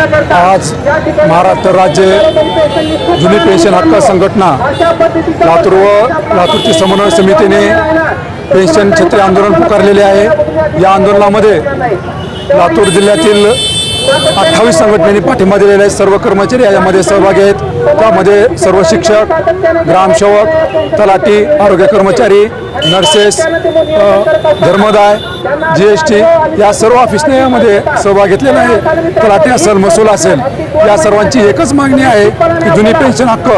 आज महाराष्ट्र राज्य जुनी पेन्शन हक्क संघटना लातूर व लातूरची समन्वय समितीने पेन्शन क्षेत्रीय आंदोलन पुकारलेले आहे. या आंदोलनामध्ये लातूर जिल्ह्यातील अठ्ठावीस संघटनेने पाठिंबा दिलेला आहे. सर्व कर्मचारी यामध्ये सहभागी आहेत. त्यामध्ये सर्व शिक्षक ग्रामसेवक तलाठी आरोग्य कर्मचारी नर्सेस धर्मदाय जी एस टी या सर्व ऑफिसने यामध्ये सहभाग घेतलेला आहे. तलाठी असेल महसूल असेल या सर्वांची एकच मागणी आहे की जुनी पेन्शन हक्क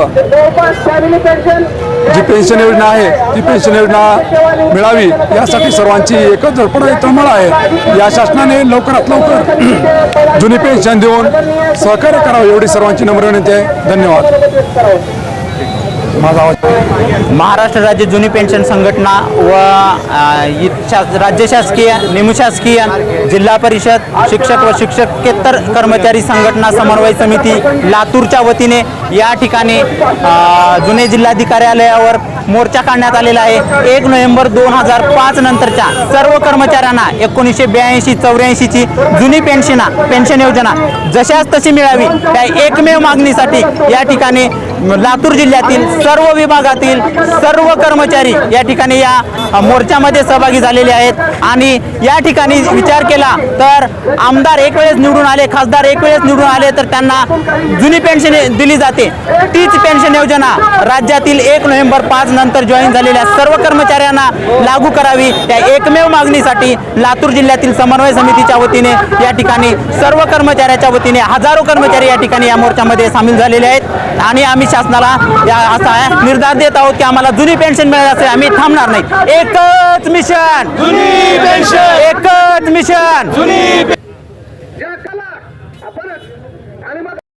जी पेन्शन योजना आहे ती पेन्शन योजना मिळावी यासाठी सर्वांची एकच धडपड आहे तळमळ आहे. या शासनाने लवकरात लवकर जुनी पेन्शन देऊन सहकार्य करावं एवढी सर्वांची नम्र विनंती आहे. धन्यवाद. माझा आवाज महाराष्ट्र राज्य जुनी पेन्शन संघटना व इ- राज्य शासकीय निमशासकीय जिल्हा परिषद शिक्षक व शिक्षकेतर कर्मचारी संघटना समन्वय समिती लातूरच्या वतीने या ठिकाणी जुने जिल्हाधिकार्यालयावर मोर्चा काढण्यात आलेला आहे. एक नोव्हेंबर दोन हजार पाच नंतरच्या सर्व कर्मचाऱ्यांना एकोणीसशे ब्याऐंशी चौऱ्याऐंशीची जुनी पेन्शना पेन्शन योजना जशाच तशी मिळावी त्या एकमेव मागणीसाठी या ठिकाणी लातूर जिल्ह्यातील सर्व विभागातील सर्व कर्मचारी या ठिकाणी या मोर्चामध्ये सहभागी झालेले आहेत. आणि या ठिकाणी विचार केला तर आमदार एक वेळेस निवडून आले खासदार एक वेळेस निवडून आले तर त्यांना जुनी पेन्शन दिली जाते. तीच पेन्शन योजना राज्यातील एक नोव्हेंबर पाच नंतर जॉईन झालेल्या सर्व कर्मचाऱ्यांना लागू करावी त्या एकमेव मागणीसाठी लातूर जिल्ह्यातील समन्वय समितीच्या वतीने या ठिकाणी सर्व कर्मचाऱ्याच्या वतीने हजारो कर्मचारी या ठिकाणी या मोर्चामध्ये सामील झालेले आहेत. आणि आम्ही शासनाला या असा निर्धार देत आहोत की आम्हाला जुनी पेन्शन मिळाल्याचे आम्ही थांबणार नाही. एकच मिशन जुनी पेन्शन एकच मिशन जुनी